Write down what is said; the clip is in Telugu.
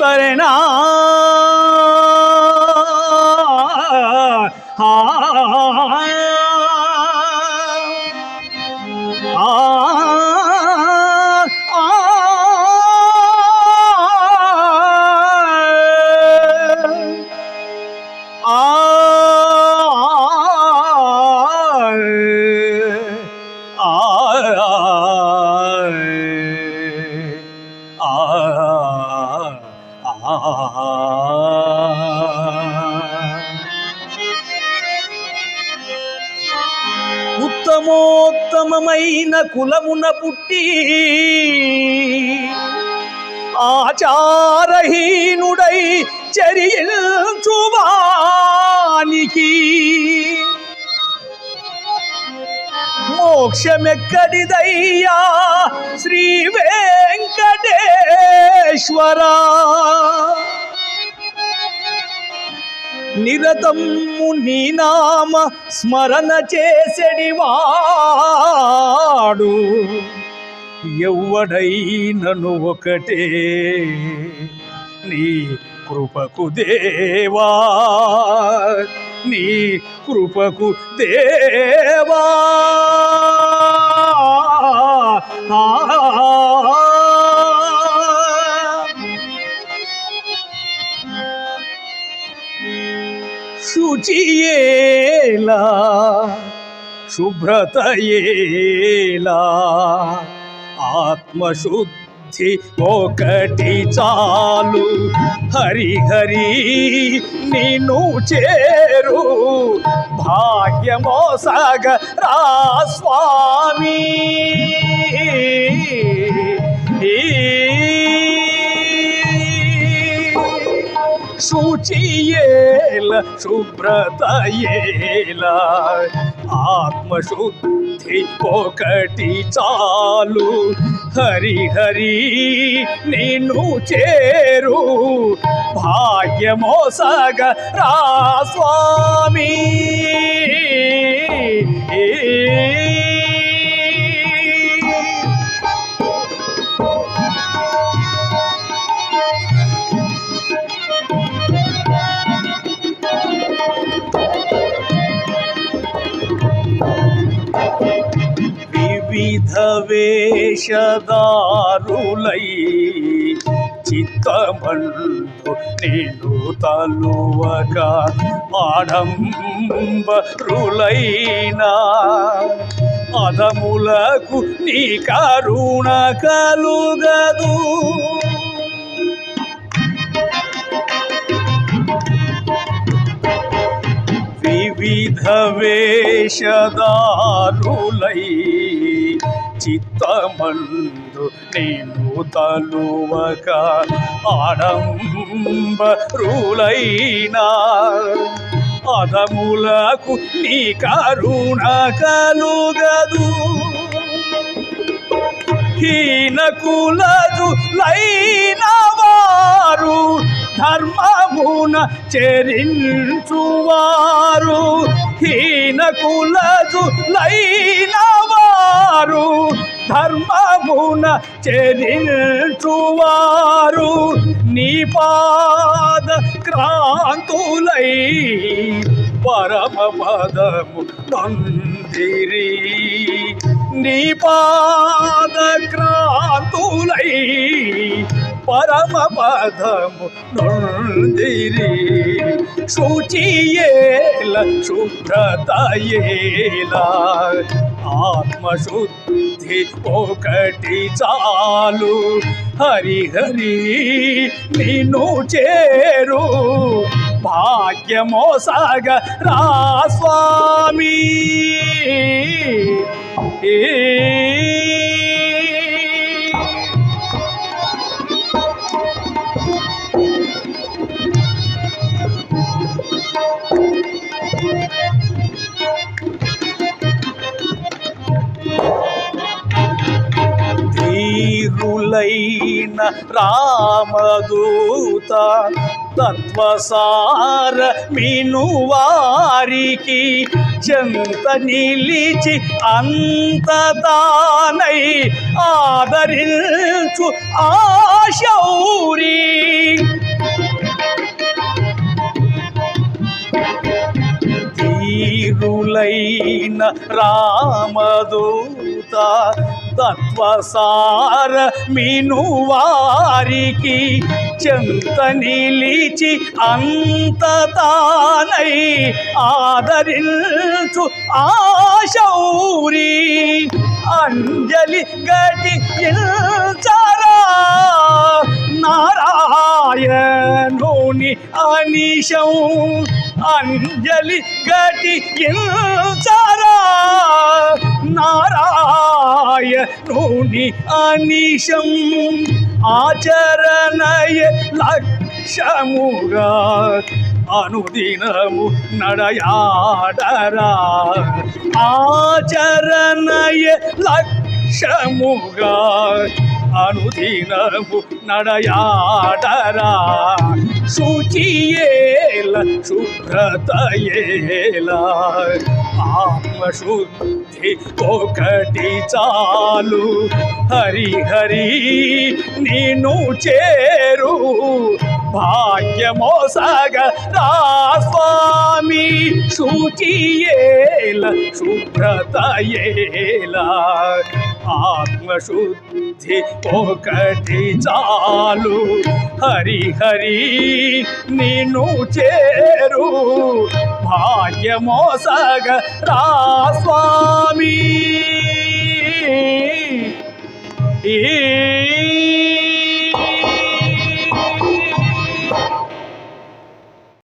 தரணா ஆ. ఉత్తమోత్తమైన కులమున పుట్టి ఆచారహీనుడై చర్యించువానికి మోక్షమెక్కడిదయ్యా శ్రీ వెంకటేశ్వరా. నిరతము నీ నామ స్మరణ చేసెడివాడు. ఎవ్వడైనను ఒకటే నీ కృపకు దేవా. నీ కృపకు దేవా. ఆ శుచియేలా శుభ్రతయేలా. ఆత్మశుద్ధి ఒకటి చాలు హరిహరి నిను చేరు. భాగ్యమో సగ రా స్వామి శుచియేల శుభ్రతయేల. ఆత్మశుద్ధి ఒకటి చాలు. హరి హరి నిన్ను చేరు. భాగ్యమోసగ రా స్వామి. వివిధ వేషదారులై చిత్తమందు నేను తలువక ఆడంబరులైన అదములకు నీ కరుణ కలుగదు. విధవేషదారులై చిత్తమందు నేను తలువక ఆడంబరులైనా అదములకు నీ కరుణ కలుగదు. హీనకులదు లైన వారు ధర్మమున చెరించువారు హీనకులదు లైన వారు ధర్మమున చెరించువారు నీ పాద క్రాంతులై పరమ పదము నందిరి నీ పాద క్రాంతులై పరమ పదము నొందిరి శుచియేల శుభ్రతయేల. ఆత్మశుద్ధి ఒకటి చాలు. హరి హరి నిన్ను చేరు. భాగ్యమో సాగ రా స్వామి. అయిన రామదూత తత్వసార మీను వారికి చెంత నిలిచి అంతదానై ఆదరించు ఆశౌరి తీరులైన రామదూత తత్వసార మీను వారికి చెంత నిలిచి అంత తానై ఆదరించు ఆశౌరి అంజలి గటి చరా నారాయణుని అనిశం. అంజలి గటి చరా నారాయణుని అనిశం ఆచరణయ లక్ష్యముగా అనుదినము నడయాడరా ఆచరణయ లక్ష్యముగా అనుదినము నడయాడరా శుచియేల శుభ్రతయేల ఆత్మశుద్ధి ఒకటి చాలు హరి హరి నిన్ను చేరు భాగ్యమోసగ రా స్వామి శుచియేల శుభ్రతయేల ఆత్మశుద్ధి ఒకటి చాలు హరి హరి నిన్ను చేరు భాగ్యమోసగ రా స్వామి. ఈ